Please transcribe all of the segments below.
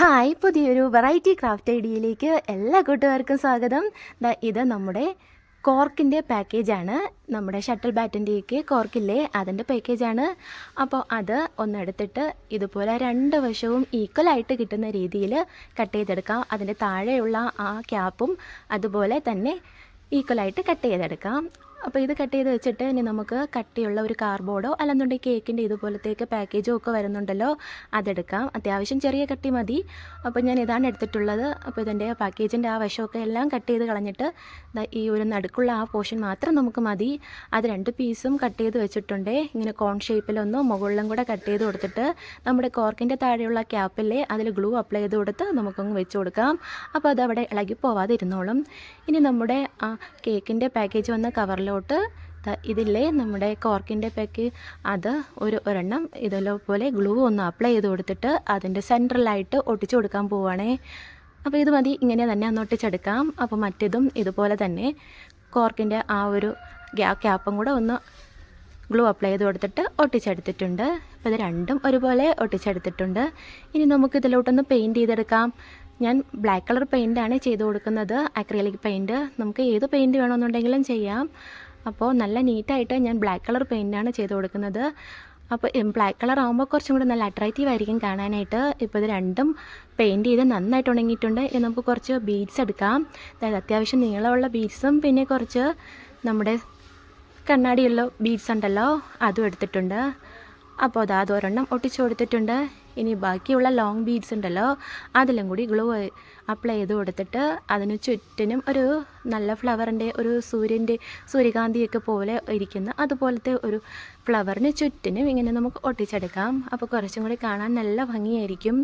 Hi പുതിയൊരു variety craft ഐഡിയയിലേക്ക് എല്ലാ കൂട്ടുകാർക്കും സ്വാഗതം. ഇത് നമ്മുടെ കോർക്കിന്റെ പാക്കേജാണ് നമ്മുടെ ഷട്ടിൽ ബാറ്റിന്റെയൊക്കെ കോർക്കില്ലേ അതിന്റെ പാക്കേജാണ് അപ്പോൾ അത് ഒന്നെടുത്തിട്ട് ഇതുപോലെ രണ്ട് വശവും ഈക്വലായിട്ട് കിട്ടുന്ന രീതിയിൽ കട്ട് ചെയ്തെടുക്കാം. അതിന്റെ താഴെയുള്ള ആ ക്യാപ്പും അതുപോലെ തന്നെ ഈക്വലായിട്ട് കട്ട് ചെയ്തെടുക്കാം. അപ്പോൾ ഇത് കട്ട് ചെയ്ത് വെച്ചിട്ട് ഇനി നമുക്ക് കട്ടിയുള്ള ഒരു കാർബോർഡോ അല്ലെന്നുണ്ടെങ്കിൽ കേക്കിന്റെ ഇതുപോലത്തേക്ക് പാക്കേജോ ഒക്കെ വരുന്നുണ്ടല്ലോ അതെടുക്കാം. അത്യാവശ്യം ചെറിയ കട്ടി മതി. അപ്പോൾ ഞാൻ ഇതാണ് എടുത്തിട്ടുള്ളത്. അപ്പോൾ ഇതിന്റെ പാക്കേജിന്റെ ആ വശമൊക്കെ എല്ലാം കട്ട് ചെയ്ത് കളഞ്ഞിട്ട് ഈ ഒരു നടുക്കുള്ള ആ പോർഷൻ മാത്രം നമുക്ക് മതി. അത് രണ്ട് പീസും കട്ട് ചെയ്ത് വെച്ചിട്ടുണ്ട്. ഇങ്ങനെ കോൺ ഷേപ്പിലൊന്നും മുകളിലും കൂടെ കട്ട് ചെയ്ത് കൊടുത്തിട്ട് നമ്മുടെ കോർക്കിന്റെ താഴെയുള്ള ക്യാപ്പില്ലേ അതിൽ ഗ്ലൂ അപ്ലൈ ചെയ്ത് കൊടുത്ത് നമുക്കങ്ങ് വെച്ച് കൊടുക്കാം. അപ്പോൾ അതവിടെ ഇളകി പോവാതെ ഇരുന്നോളും ഇനി നമ്മുടെ ആ കേക്കിന്റെ പാക്കേജ് വന്ന കവറിലോട്ട് ദാ ഇതില്ലേ നമ്മുടെ കോർക്കിന്റെ പാക്ക്. അത് ഒരു ഒരെണ്ണം പോലെ ഗ്ലൂ ഒന്ന് അപ്ലൈ ചെയ്ത് കൊടുത്തിട്ട് അതിന്റെ സെൻട്രലായിട്ട് ഒട്ടിച്ചു കൊടുക്കാൻ പോവുകയാണേ അപ്പോൾ ഇത് മതി ഇങ്ങനെ തന്നെ ഒന്ന് ഒട്ടിച്ചെടുക്കാം. അപ്പോൾ മറ്റേതും ഇതുപോലെ തന്നെ കോർക്കിന്റെ ആ ഒരു ക്യാപ്പും കൂടെ ഒന്ന് ഗ്ലൂ അപ്ലൈ ചെയ്ത് കൊടുത്തിട്ട് ഒട്ടിച്ചെടുത്തിട്ടുണ്ട്. അപ്പോൾ ഇത് രണ്ടും ഒരുപോലെ ഒട്ടിച്ചെടുത്തിട്ടുണ്ട്. ഇനി നമുക്ക് ഇതിലോട്ടൊന്ന് പെയിന്റ് ചെയ്തെടുക്കാം. ഞാൻ ബ്ലാക്ക് കളർ പെയിന്റാണ് ചെയ്ത് കൊടുക്കുന്നത്. അക്രിലിക് പെയിന്റ് നമുക്ക് ഏത് പെയിന്റ് വേണമെന്നുണ്ടെങ്കിലും ചെയ്യാം. അപ്പോൾ നല്ല നീറ്റായിട്ട് ഞാൻ ബ്ലാക്ക് കളർ പെയിന്റാണ് ചെയ്ത് കൊടുക്കുന്നത്. അപ്പോൾ ബ്ലാക്ക് കളർ ആകുമ്പോൾ കുറച്ചും കൂടി നല്ല അട്രാക്റ്റീവ് ആയിരിക്കും കാണാനായിട്ട്. ഇപ്പോൾ ഇത് രണ്ടും പെയിന്റ് ചെയ്ത് നന്നായിട്ട് ഉണങ്ങിയിട്ടുണ്ട്. ഇനി നമുക്ക് കുറച്ച് ബീഡ്സ് എടുക്കാം. അതായത് അത്യാവശ്യം നീളമുള്ള ബീഡ്സും പിന്നെ കുറച്ച് നമ്മുടെ കണ്ണാടിയുള്ള ബീഡ്സ് ഉണ്ടല്ലോ അതും എടുത്തിട്ടുണ്ട്. അപ്പോൾ അതാ അതൊരെണ്ണം ഒട്ടിച്ചു കൊടുത്തിട്ടുണ്ട്. ഇനി ബാക്കിയുള്ള ലോങ് ബീഡ്സ് ഉണ്ടല്ലോ അതിലും കൂടി ഗ്ലൂ അപ്ലൈ ചെയ്ത് കൊടുത്തിട്ട് അതിന് ചുറ്റിനും ഒരു നല്ല ഫ്ലവറിന്റെ ഒരു സൂര്യന്റെ സൂര്യകാന്തിയൊക്കെ പോലെ ഇരിക്കുന്ന അതുപോലത്തെ ഒരു ഫ്ലവറിന് ചുറ്റിനും ഇങ്ങനെ നമുക്ക് ഒട്ടിച്ചെടുക്കാം. അപ്പോൾ കുറച്ചും കൂടി കാണാൻ നല്ല ഭംഗിയായിരിക്കും.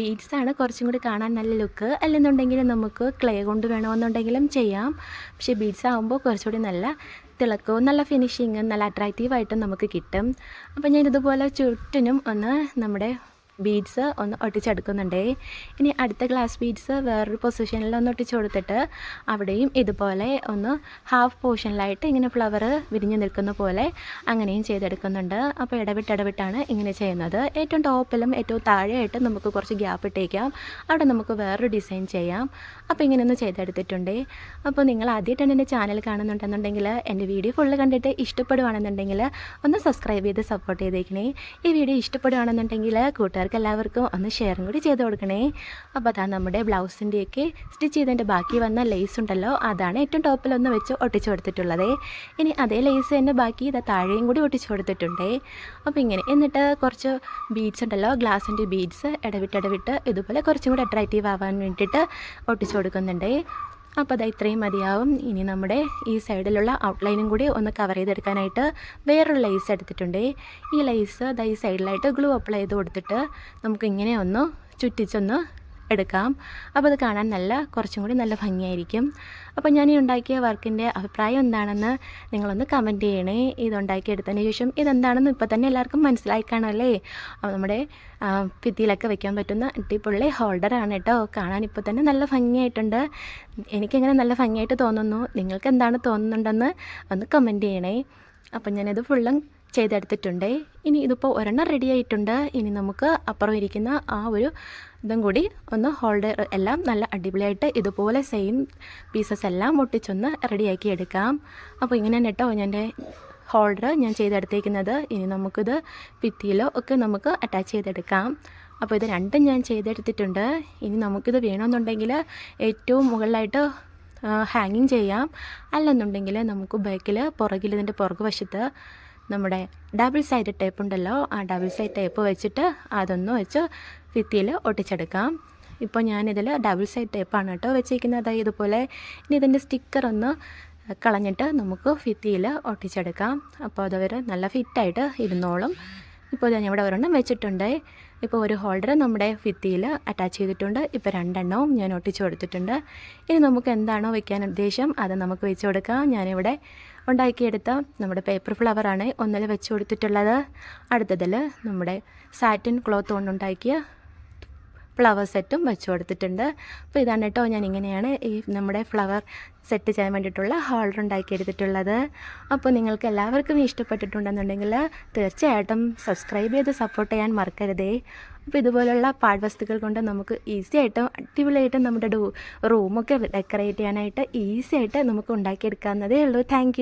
ബീഡ്സാണ് കുറച്ചും കൂടി കാണാൻ നല്ല ലുക്ക് അല്ലെന്നുണ്ടെങ്കിൽ നമുക്ക് ക്ലേ കൊണ്ട് വേണമെന്നുണ്ടെങ്കിലും ചെയ്യാം. പക്ഷേ ബീഡ്സ് ആകുമ്പോൾ കുറച്ചുകൂടി നല്ല തിളക്കവും നല്ല ഫിനിഷിങ്ങും നല്ല അട്രാക്റ്റീവായിട്ടും നമുക്ക് കിട്ടും. അപ്പോൾ ഞാൻ ഇതുപോലെ ചുറ്റിനും ഒന്ന് നമ്മുടെ ബീഡ്സ് ഒന്ന് ഒട്ടിച്ചെടുക്കുന്നുണ്ടേ. ഇനി അടുത്ത ഗ്ലാസ് ബീഡ്സ് വേറൊരു പൊസിഷനിൽ ഒന്ന് ഒട്ടിച്ചു കൊടുത്തിട്ട് അവിടെയും ഇതുപോലെ ഒന്ന് ഹാഫ് പോർഷനിലായിട്ട് ഇങ്ങനെ ഫ്ലവർ വിരിഞ്ഞു നിൽക്കുന്ന പോലെ അങ്ങനെയും ചെയ്തെടുക്കുന്നുണ്ട്. അപ്പോൾ ഇടവിട്ട് ഇടവിട്ടാണ് ഇങ്ങനെ ചെയ്യുന്നത്. ഏറ്റവും ടോപ്പിലും ഏറ്റവും താഴെയായിട്ട് നമുക്ക് കുറച്ച് ഗ്യാപ്പ് ഇട്ടേക്കാം. അവിടെ നമുക്ക് വേറൊരു ഡിസൈൻ ചെയ്യാം. അപ്പോൾ ഇങ്ങനെ ഒന്ന് ചെയ്തെടുത്തിട്ടുണ്ടേ. അപ്പോൾ നിങ്ങൾ ആദ്യമായിട്ടാണ് എന്റെ ചാനൽ കാണുന്നുണ്ടെന്നുണ്ടെങ്കിൽ എന്റെ വീഡിയോ ഫുള്ള് കണ്ടിട്ട് ഇഷ്ടപ്പെടുവാണെന്നുണ്ടെങ്കിൽ ഒന്ന് സബ്സ്ക്രൈബ് ചെയ്ത് സപ്പോർട്ട് ചെയ്തേക്കണേ. ഈ വീഡിയോ ഇഷ്ടപ്പെടുവാണെന്നുണ്ടെങ്കിൽ കൂട്ടുകാർക്ക് എല്ലാവർക്കും ഒന്ന് ഷെയറും കൂടി ചെയ്ത് കൊടുക്കണേ. അപ്പോൾ അതാ നമ്മുടെ ബ്ലൗസിന്റെയൊക്കെ സ്റ്റിച്ച് ചെയ്തതിന്റെ ബാക്കി വന്ന ലേസ് ഉണ്ടല്ലോ അതാണ് ഏറ്റവും ടോപ്പിലൊന്ന് വെച്ച് ഒട്ടിച്ചു കൊടുത്തിട്ടുള്ളത്. ഇനി അതേ ലേസ് തന്നെ ബാക്കി ഇതാ താഴെയും കൂടി ഒട്ടിച്ചു കൊടുത്തിട്ടുണ്ടേ. അപ്പോൾ ഇങ്ങനെ എന്നിട്ട് കുറച്ച് ബീഡ്സ് ഉണ്ടല്ലോ ഗ്ലാസിന്റെ ബീഡ്സ് ഇടവിട്ട് ഇടവിട്ട് ഇതുപോലെ കുറച്ചും കൂടി അട്രാക്റ്റീവ് ആവാൻ വേണ്ടിയിട്ട് ഒട്ടിച്ചു കൊടുക്കുന്നുണ്ടേ. അപ്പോൾ അത് ഇത്രയും മതിയാവും. ഇനി നമ്മുടെ ഈ സൈഡിലുള്ള ഔട്ട്ലൈനും കൂടി ഒന്ന് കവർ ചെയ്തെടുക്കാനായിട്ട് വേറൊരു ലൈസ് എടുത്തിട്ടുണ്ട്. ഈ ലൈസ് അത് ഈ സൈഡിലായിട്ട് ഗ്ലൂ അപ്ലൈ ചെയ്ത് കൊടുത്തിട്ട് നമുക്ക് ഇങ്ങനെ ഒന്ന് ചുറ്റിച്ചൊന്ന് എടുക്കാം. അപ്പോൾ അത് കാണാൻ നല്ല കുറച്ചും കൂടി നല്ല ഭംഗിയായിരിക്കും. അപ്പോൾ ഞാൻ ഈ ഉണ്ടാക്കിയ വർക്കിന്റെ അഭിപ്രായം എന്താണെന്ന് നിങ്ങളൊന്ന് കമന്റ് ചെയ്യണേ. ഇത് ഉണ്ടാക്കിയെടുത്തതിന് ശേഷം ഇതെന്താണെന്ന് ഇപ്പോൾ തന്നെ എല്ലാവർക്കും മനസ്സിലായി കാണുമല്ലേ? നമ്മുടെ ഭിത്തിയിലൊക്കെ വെക്കാൻ പറ്റുന്ന അടിപൊളി ഹോൾഡറാണ് കേട്ടോ. കാണാൻ ഇപ്പോൾ തന്നെ നല്ല ഭംഗിയായിട്ടുണ്ട്. എനിക്കങ്ങനെ നല്ല ഭംഗിയായിട്ട് തോന്നുന്നു. നിങ്ങൾക്ക് എന്താണ് തോന്നുന്നുണ്ടെന്ന് ഒന്ന് കമന്റ് ചെയ്യണേ. അപ്പം ഞാനത് ഫുള്ളും ചെയ്തെടുത്തിട്ടുണ്ട്. ഇനി ഇതിപ്പോൾ ഒരെണ്ണം റെഡി ആയിട്ടുണ്ട്. ഇനി നമുക്ക് അപ്പുറം ഇരിക്കുന്ന ആ ഒരു ഇതും കൂടി ഒന്ന് ഹോൾഡർ എല്ലാം നല്ല അടിപൊളിയായിട്ട് ഇതുപോലെ സെയിം പീസസ് എല്ലാം ഒട്ടിച്ചൊന്ന് റെഡിയാക്കി എടുക്കാം. അപ്പോൾ ഇങ്ങനെ തന്നെ കേട്ടോ ഞാൻ ഹോൾഡർ ഞാൻ ചെയ്തെടുത്തേക്കുന്നത്. ഇനി നമുക്കിത് ഭിത്തിയിലോ ഒക്കെ നമുക്ക് അറ്റാച്ച് ചെയ്തെടുക്കാം. അപ്പോൾ ഇത് രണ്ടും ഞാൻ ചെയ്തെടുത്തിട്ടുണ്ട്. ഇനി നമുക്കിത് വേണമെന്നുണ്ടെങ്കിൽ ഏറ്റവും മുകളിലായിട്ട് ഹാങ്ങിങ് ചെയ്യാം. അല്ലെന്നുണ്ടെങ്കിൽ നമുക്ക് ബാക്കിൽ പുറകിൽ ഇതിന്റെ പുറകു വശത്ത് നമ്മുടെ ഡബിൾ സൈഡ് ടേപ്പ് ഉണ്ടല്ലോ ആ ഡബിൾ സൈഡ് ടേപ്പ് വെച്ചിട്ട് അതൊന്ന് വെച്ച് ഭിത്തിയിൽ ഒട്ടിച്ചെടുക്കാം. ഇപ്പോൾ ഞാനിതിൽ ഡബിൾ സൈഡ് ടേപ്പാണ് കേട്ടോ വെച്ചിരിക്കുന്നത് ഇതുപോലെ ഇനി ഇതിന്റെ സ്റ്റിക്കർ ഒന്ന് കളഞ്ഞിട്ട് നമുക്ക് ഭിത്തിയിൽ ഒട്ടിച്ചെടുക്കാം. അപ്പോൾ അതവർ നല്ല ഫിറ്റായിട്ട് ഇരുന്നോളും. ഇപ്പോൾ ഞാൻ ഇവിടെ ഒരെണ്ണം വെച്ചിട്ടുണ്ട്. ഇപ്പോൾ ഒരു ഹോൾഡർ നമ്മുടെ ഭിത്തിയിൽ അറ്റാച്ച് ചെയ്തിട്ടുണ്ട്. ഇപ്പോൾ രണ്ടെണ്ണവും ഞാൻ ഒട്ടിച്ചു കൊടുത്തിട്ടുണ്ട്. ഇനി നമുക്ക് എന്താണോ വെക്കാൻ ഉദ്ദേശം അത് നമുക്ക് വെച്ച് കൊടുക്കാം. ഞാനിവിടെ ഉണ്ടാക്കിയെടുത്ത നമ്മുടെ പേപ്പർ ഫ്ലവറാണ് ഒന്നിൽ വെച്ച് കൊടുത്തിട്ടുള്ളത്. അടുത്തതിൽ നമ്മുടെ സാറ്റിൻ ക്ലോത്ത് കൊണ്ടുണ്ടാക്കിയ ഫ്ലവർ സെറ്റും വെച്ച് കൊടുത്തിട്ടുണ്ട്. അപ്പോൾ ഇതാണ് കേട്ടോ ഞാൻ ഇങ്ങനെയാണ് ഈ നമ്മുടെ ഫ്ലവർ സെറ്റ് ചെയ്യാൻ വേണ്ടിയിട്ടുള്ള ഹോൾഡർ ഉണ്ടാക്കിയെടുത്തിട്ടുള്ളത് അപ്പോൾ നിങ്ങൾക്ക് എല്ലാവർക്കും ഇഷ്ടപ്പെട്ടിട്ടുണ്ടെന്നുണ്ടെങ്കിൽ തീർച്ചയായിട്ടും സബ്സ്ക്രൈബ് ചെയ്ത് സപ്പോർട്ട് ചെയ്യാൻ മറക്കരുതേ. അപ്പോൾ ഇതുപോലുള്ള പാഴ്വസ്തുക്കൾ കൊണ്ട് നമുക്ക് ഈസി ആയിട്ടും അടിപൊളിയായിട്ട് നമ്മുടെ ഡോ റൂമൊക്കെ ഡെക്കറേറ്റ് ചെയ്യാനായിട്ട് ഈസി ആയിട്ട് നമുക്ക് ഉണ്ടാക്കിയെടുക്കാവുന്നതേ ഉള്ളൂ. താങ്ക്